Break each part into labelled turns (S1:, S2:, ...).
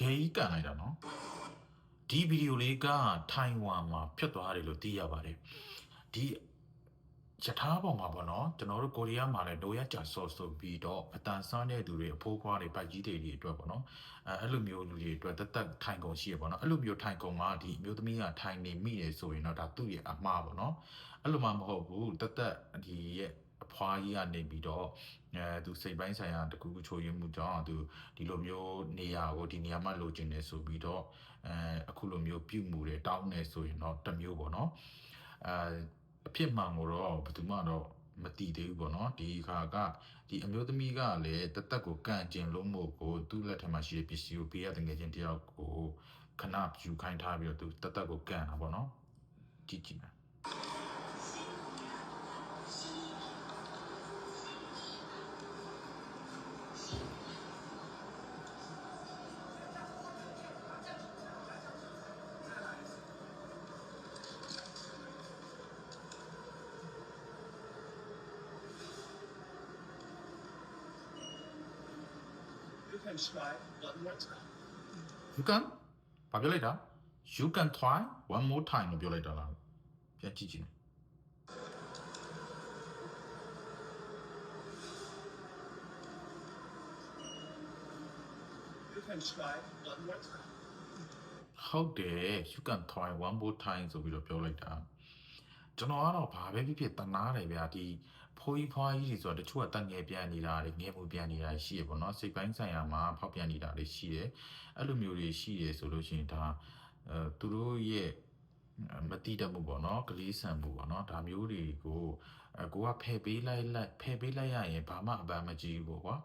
S1: ကယ်ကြီးကန်လိုက်တာနော်ဒီဗီဒီယိုလေးကထိုင်ဝမ်မှာဖြစ်သွားတယ်လို့သိရပါတယ်ဒီယထာပေါ်မှာပေါ့နော်ကျွန်တော်တို့ကိုရီးယားမှာလည်းလိုရကြဆော့ဆိုပြီးတော့အတန်ဆန်းတဲ့သူတွေအဖိုးခွားတွေပိုက်ကြီးတွေတွေအတွက်ပေါ့နော်အဲအဲ့လိုမျိုးလူတွေအတွက်တက်တက်ထိုင်ကုန်ရှိရပေါ့နော်အဲ့လိုမျိုးထိုင်ကုန်မှာဒီအမျိုးသမီးကထိုင်နေမိတယ်ဆိုရင်တော့ဒါသူ့ရဲ့အမှားပေါ့နော်အဲ့လိုမှမဟုတ်ဘူးတက်တက်ဒီရဲ့ အဖွားကြီးကနေပြီးတော့အဲသူစိတ်ပိုင်းဆိုင်ရာတကူကူချိုးရင်းမှုကြောင့်သူဒီလိုမျိုးနေရာကိုဒီနေရာမှာလိုချင်တယ်ဆိုပြီးတော့အဲအခုလိုမျိုးပြုမှုတွေတောင်းနေဆိုရင်တော့တစ်မျိုးပေါ့နော်အဲအဖြစ်မှန်ကိုတော့ဘယ်သူမှတော့မတည်သေးဘူးပေါ့နော်ဒီခါကဒီအမျိုးသမီးကလည်းတသက်ကိုကန့်ကျင်လို့မို့ကိုသူ့လက်ထက်မှာရှိတဲ့ပစ္စည်းကိုပေးရတဲ့ငယ်ချင်းတယောက်ကိုခဏယူခိုင်းထားပြီးတော့သူတသက်ကိုကန့်တာပေါ့နော်ကြည့်ကြည့် မယ်
S2: You can try one more time.
S1: you can ဘာပြောလိုက်တာ you can try one more time လို့ပြောလိုက်တာလားပြန်ကြည့်ကြည့်မယ်
S2: You can try one more time.
S1: ဟုတ်တယ် you can try one more time ဆိုပြီးတော့ပြောလိုက်တာ ကျွန်တော်ကတော့ဘာပဲဖြစ်ဖြစ်တနာတယ်ဗျာဒီဖိုးကြီးဖွားကြီးတွေဆိုတော့တချို့ကတက်ငယ်ပြန်နေတာတွေငယ်မှုပြန်နေတာရှိရပေါ့နော်စိတ်ပိုင်းဆိုင်ရာမှာဖောက်ပြန်နေတာတွေရှိတယ်အဲ့လိုမျိုးတွေရှိတယ်ဆိုလို့ရှိရင်ဒါအဲသူတို့ရဲ့မတိတတ်မှုပေါ့နော်ကလေးဆန်မှုပေါ့နော်ဒါမျိုးတွေကိုအကိုကဖယ်ပေးလိုက်လိုက်ဖယ်ပေးလိုက်ရရင်ဘာမှအပန်းမကြည့်ဘူးပေါ့ကွာ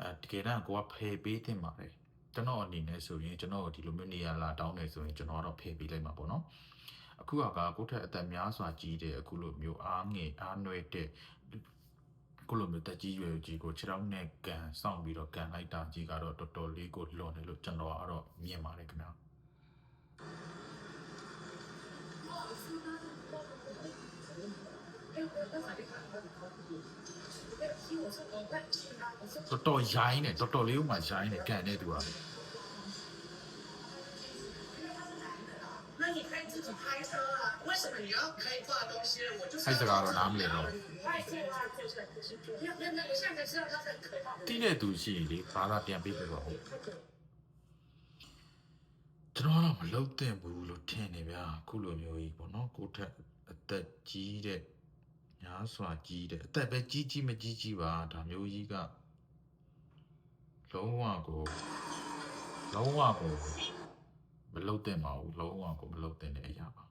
S1: အဲတကယ်တော့ကိုကဖယ်ပေးတင်ပါတယ်ကျွန်တော်အနေနဲ့ဆိုရင်ကျွန်တော်ဒီလိုမျိုးနေရာလာတောင်းနေဆိုရင်ကျွန်တော်ကတော့ဖယ်ပေးလိုက်မှာပေါ့နော် အခုကကိုယ့်ထက်အသက်များစွာကြီးတဲ့အခုလိုမျိုးအားငယ်အားနွဲ့တဲ့ခုလိုမျိုးတက်ကြီးရွယ်ကြီးကိုခြေထောက်နဲ့ကန်စောင့်ပြီးတော့ကန်လိုက်တာကြီးကတော့တော်တော်လေးကိုလွန်တယ်လို့ကျွန်တော်ကတော့မြင်ပါတယ်ခင်ဗျာတော်တော်ရိုင်းတယ်တော်တော်လေးဥမာရိုင်းတယ်ကန်တဲ့သူက
S2: 自己拍摄啊，为什么你要可以挂东西？我就是
S1: အဲ့စကားတော့နားမလည်တော့
S2: 拍摄啊，就是那那那我现在知道他是很可怕的。
S1: တိတဲ့သူရှိရင်လေဘာသာပြန်ပေးပြပါဦးကျွန်တော်ကတော့မလုပ်သင့်ဘူးလို့ထင်နေဗျာအခုလိုမျိုးကြီးပေါ့နော်ကိုယ့်ထက်အသက်ကြီးတဲ့ညာစွာကြီးတဲ့အသက်ပဲကြီးကြီးမကြီးကြီးပါဒါမျိုးကြီးကလုံးဝကိုလုံးဝကို မလုပ်သင့်ပါဘူးလုံးဝကိုမလုပ်သင့်တဲ့အရာပါ